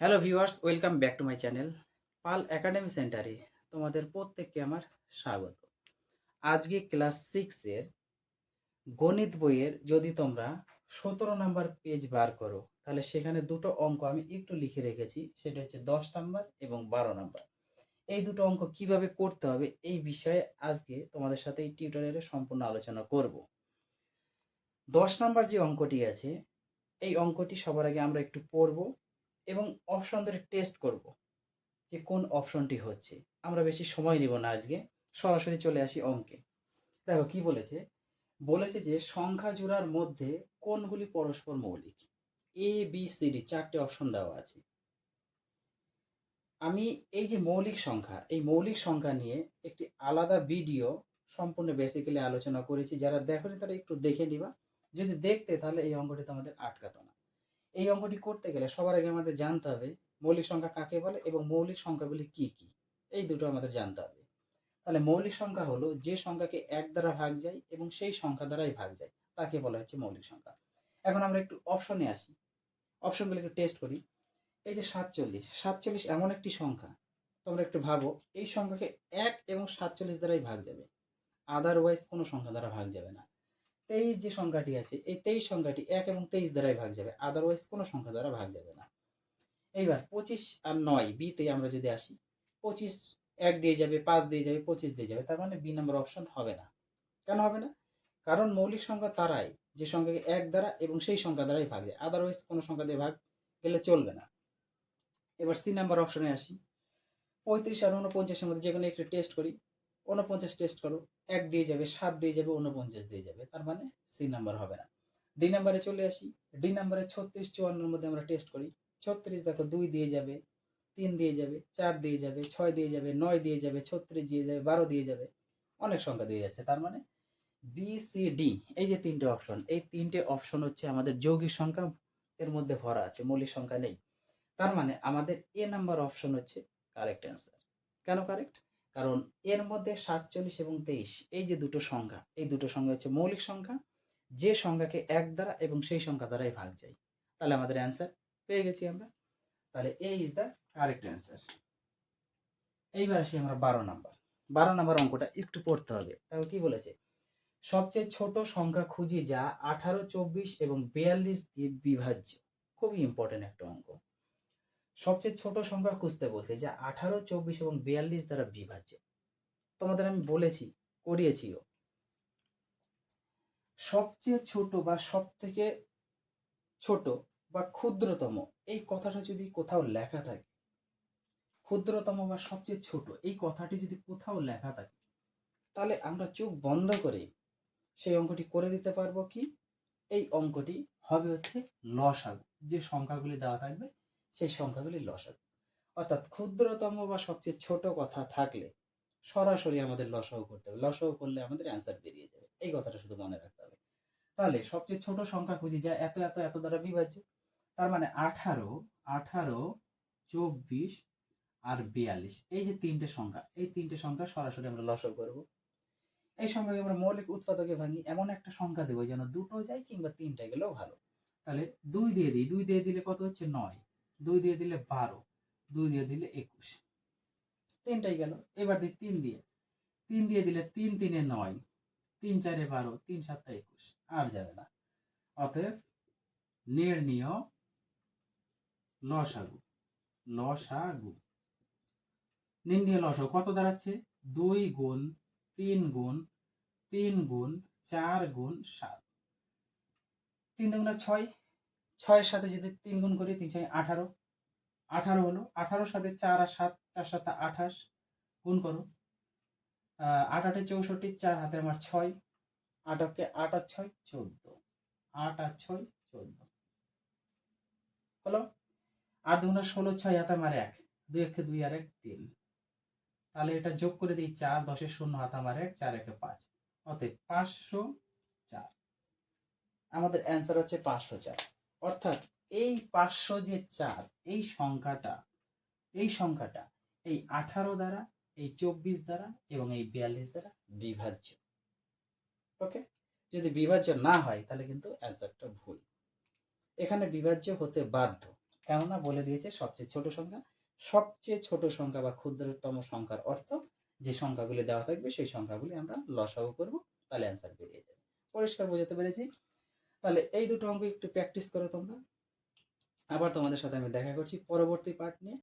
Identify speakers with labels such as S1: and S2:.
S1: Hello viewers welcome back to my channel Pal academy সেন্টারে তোমাদের প্রত্যেককে আমার স্বাগত। আজকে ক্লাস সিক্সের গণিত বইয়ের যদি তোমরা সতেরো নাম্বার পেজ বার করো, তাহলে সেখানে দুটো অঙ্ক আমি একটু লিখে রেখেছি। সেটা হচ্ছে দশ নাম্বার এবং বারো নাম্বার। এই দুটো অঙ্ক কীভাবে করতে হবে এই বিষয়ে আজকে তোমাদের সাথে এই টিউটোরিয়ালে সম্পূর্ণ আলোচনা করব। দশ নাম্বার যে অঙ্কটি আছে, এই অঙ্কটি সবার আগে আমরা একটু পড়ব। এবং অপশন ধরে টেস্ট করব যে কোন অপশনটি হচ্ছে। আমরা বেশি সময় নিব না আজকে, সরাসরি চলে আসি অঙ্কে। দেখো কি বলেছে? বলেছে যে সংখ্যা জোড়ার মধ্যে কোনগুলি পরস্পর মৌলিক? এ বি সি ডি চারটে অপশন দেওয়া আছে। আমি এই যে মৌলিক সংখ্যা, এই মৌলিক সংখ্যা নিয়ে একটি আলাদা ভিডিও সম্পূর্ণ বেসিক্যালি আলোচনা করেছি। যারা দেখোনি তারা একটু দেখে নিবা। যদি দেখতে তাহলে এই অঙ্কটি তোমাদের আটকাতো না। এই অঙ্কটি করতে গেলে সবার আগে আমাদের জানতে হবে মৌলিক সংখ্যা কাকে বলে এবং মৌলিক সংখ্যাগুলি কি কি? এই দুটো আমাদের জানতে হবে। তাহলে মৌলিক সংখ্যা হলো যে সংখ্যাকে এক দ্বারা ভাগ যায় এবং সেই সংখ্যা দ্বারাই ভাগ যায়। তাকে বলা হচ্ছে মৌলিক সংখ্যা। এখন আমরা একটু অপশনে আসি। অপশনগুলিকে টেস্ট করি। এই যে সাতচল্লিশ সাতচল্লিশ এমন একটি সংখ্যা। তোমরা একটু ভাবো, এই সংখ্যাকে এক এবং সাতচল্লিশ দ্বারাই ভাগ যাবে। আদারওয়াইজ কোনো সংখ্যা দ্বারা ভাগ যাবে না। তেইশ যে সংখ্যাটি আছে, এই তেইশ সংখ্যাটি এক এবং তেইশ দ্বারাই ভাগ যাবে। আদারওয়াইজ কোনো সংখ্যা দ্বারা ভাগ যাবে না। এইবার পঁচিশ আর নয় বিতে আমরা যদি আসি, পঁচিশ এক দিয়ে যাবে, পাঁচ দিয়ে যাবে, পঁচিশ দিয়ে যাবে, তার মানে বি নম্বর অপশন হবে না। কেন হবে না? কারণ মৌলিক সংখ্যা তারাই, যে সংখ্যাকে এক দ্বারা এবং সেই সংখ্যা দ্বারাই ভাগ যায়। আদারওয়াইজ কোনো সংখ্যা দিয়ে ভাগ গেলে চলবে না। এবার সি নাম্বার অপশনে আসি। পঁয়ত্রিশ আর উনপঞ্চাশের মধ্যে যে কোনো একটু টেস্ট করি। উনপঞ্চাশ টেস্ট করো এক দিয়ে যাবে সাত দিয়ে যাবে উনপঞ্চাশ দিয়ে যাবে তার মানে সি নাম্বার হবে না ডি নাম্বারে চলে আসি ডি নাম্বারে ছত্রিশ চুয়ান্নর মধ্যে আমরা টেস্ট করি ছত্রিশ দেখো দুই দিয়ে যাবে তিন দিয়ে যাবে চার দিয়ে যাবে ছয় দিয়ে যাবে নয় দিয়ে যাবে ছত্রিশ দিয়ে যাবে বারো দিয়ে যাবে অনেক সংখ্যা দিয়ে যাচ্ছে তার মানে বি সি ডি এই যে তিনটে অপশন এই তিনটে অপশন হচ্ছে আমাদের যৌগিক সংখ্যা এর মধ্যে ভরা আছে মৌলিক সংখ্যা নেই তার মানে আমাদের এ নাম্বার অপশন হচ্ছে কারেক্ট অ্যান্সার কেন কারেক্ট কারণ এর মধ্যে সাতচল্লিশ এবং তেইশ, এই যে দুটো সংখ্যা এই দুটো সংখ্যা হচ্ছে মৌলিক সংখ্যা যে সংখ্যাকে এক দ্বারা এবং সেই সংখ্যা দ্বারাই ভাগ যায়। তাহলে আমাদের অ্যান্সার পেয়ে গেছি আমরা। তাহলে A is the correct answer এইবার আসি আমরা বারো নাম্বার। বারো নাম্বার অঙ্কটা একটু পড়তে হবে। তাও কি বলেছে? সবচেয়ে ছোট সংখ্যা খুঁজি যা আঠারো, চব্বিশ এবং বিয়াল্লিশ দিয়ে বিভাজ্য। খুবই ইম্পর্টেন্ট একটা অঙ্ক। সবচেয়ে ছোট সংখ্যা খুঁজতে বলছে যা আঠারো, চব্বিশ এবং বিয়াল্লিশ দ্বারা বিভাজ্য। তোমাদের আমি বলেছি, করিয়েছিও। সবচেয়ে ছোট বা সব থেকে ছোট বা ক্ষুদ্রতম, এই কথাটা যদি কোথাও লেখা থাকে, ক্ষুদ্রতম বা সবচেয়ে ছোট, এই কথাটি যদি কোথাও লেখা থাকে, তাহলে আমরা চোখ বন্ধ করে সেই অঙ্কটি করে দিতে পারব কি? এই অঙ্কটি হবে হচ্ছে লসাগু, যে সংখ্যাগুলি দেওয়া থাকবে সেই সংখ্যাগুলি লসাগু। অর্থাৎ ক্ষুদ্রতম বা সবচেয়ে ছোট কথা থাকলে সরাসরি আমাদের লসাগু করতে হবে। লসাগু করলে আমাদের অ্যান্সার বেরিয়ে যাবে। এই কথাটা শুধু মনে রাখতে হবে। তাহলে সবচেয়ে ছোট সংখ্যা খুঁজি যা এত এত এত দ্বারা বিভাজ্য। তার মানে আঠারো আঠারো, চব্বিশ আর বিয়াল্লিশ। এই যে তিনটে সংখ্যা, এই তিনটে সংখ্যা সরাসরি আমরা লসক করব। এই সংখ্যাকে আমরা মৌলিক উৎপাদকে ভাঙি, এমন একটা সংখ্যা দেবো যেন দুটো যায় কিংবা তিনটা গেলেও ভালো। তাহলে দুই দিয়ে দিই, দুই দিয়ে দিলে কত হচ্ছে? নয়। দুই দিয়ে দিলে বারো, দুই দিয়ে দিলে একুশ। তিনটাই গেল। এবার দিই তিন দিয়ে। তিন দিয়ে দিলে তিন তিনে নয়, তিন চারে বারো, তিন সাতটা একুশ। আর যাবে না। অতএব নির্ণীয় লসাগু লসাগু। নির্ণীয় লসাগু কত দাঁড়াচ্ছে? দুই গুণ তিন গুণ তিন গুণ চার গুণ সাত। তিন দুগুণা ছয়, ছয়ের সাথে যদি তিন গুণ করি, তিন ছয় আঠারো। আঠারো হলো। আঠারোর সাথে চার আর সাত, চার সাতটা আঠাশ। গুণ করো। আট আটে চৌষট্টি, চার হাতে আমার ছয়। আটকে আট আর ছয়, চোদ্দ। আট আর ছয়, চোদ্দ। হলো? আট দুগুণা ষোলো, ছয় হাতে আমার এক। দুই একে দুই আর এক, তিন। তাহলে এটা যোগ করে দিই চার দশের শূন্য হাত আমার এক, চার একে পাঁচ। অতএব পাঁচশো চার। আমাদের অ্যান্সার হচ্ছে পাঁচশো চার। অর্থাৎ এই পাঁচশো যে চার, এই সংখ্যাটা এই সংখ্যাটা, এই আঠারো দ্বারা, এই চব্বিশ দ্বারা এবং এই বিয়াল্লিশ দ্বারা বিভাজ্য। ওকে যদি বিভাজ্য না হয়, তাহলে কিন্তু অ্যান্সারটা ভুল। এখানে বিভাজ্য হতে বাধ্য। কেননা বলে দিয়েছে সবচেয়ে ছোট সংখ্যা। সবচেয়ে ছোট সংখ্যা বা ক্ষুদ্রতম সংখ্যার অর্থ যে সংখ্যাগুলি দেওয়া থাকবে, সেই সংখ্যাগুলি আমরা লসাগু করব, তাহলে অ্যান্সার বেরিয়ে যাবে। পরিষ্কার বোঝাতে পেরেছি? তাহলে এই দুটো অঙ্ক একটু প্র্যাকটিস করো তোমরা। আবার তোমাদের সাথে আমি দেখা করছি পরবর্তী পার্ট নিয়ে।